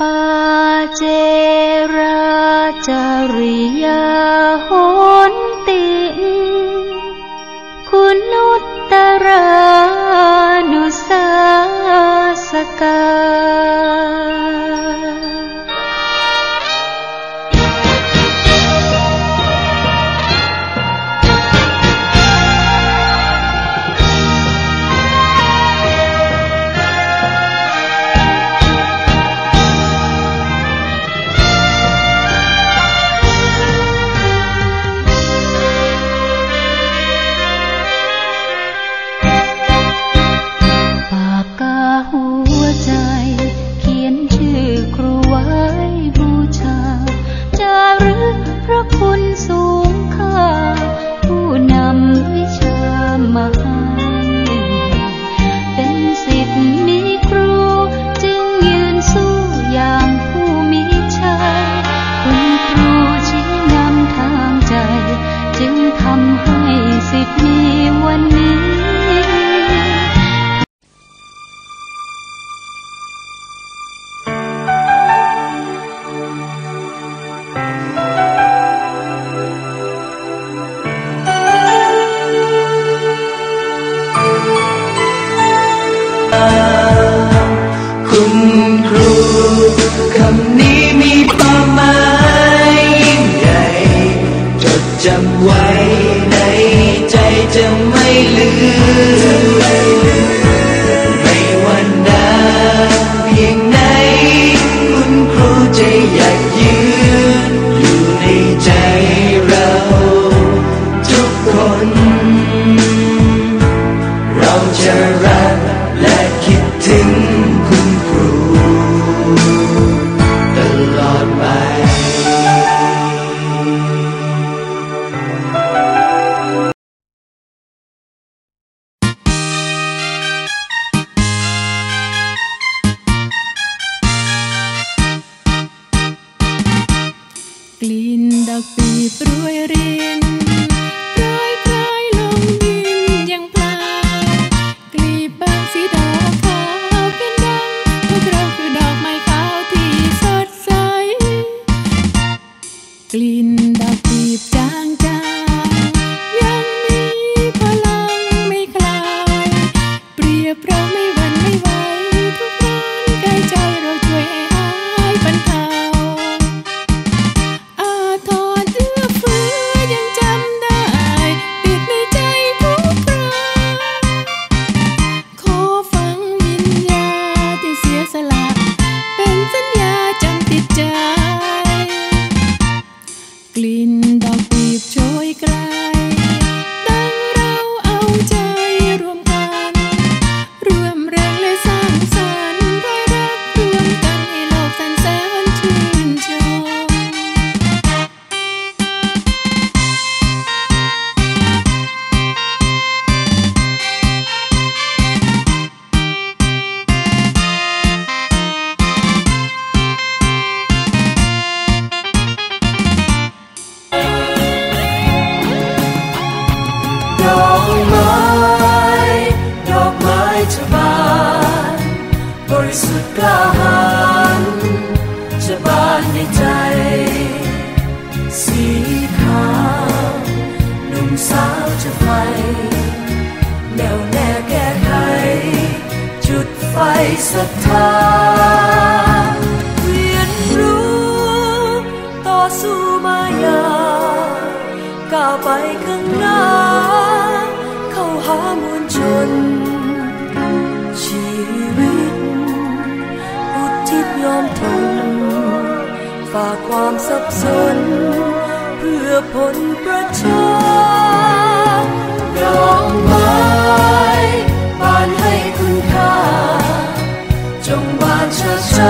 ปาเจราจริย คน เราจะรัก กลิ่นดอกปีบจางจางยังมีพลังไม่คลาย เปรียบเราไม่หวั่นไม่ไหวทุกร้อนกายใจเรา ริสุทธิ์กล้าหาญจะบานในใจ สีขาวหนุ่มสาวจะไฟแนวแน่แก้ไข จุดไฟศรัทธาเรียนรู้ต่อสู้มายาก้าวไปข้างหน้า ฝ่าความสับสน เพื่อผลประชาดอกไม้บานให้คุณค่า จงบานช้า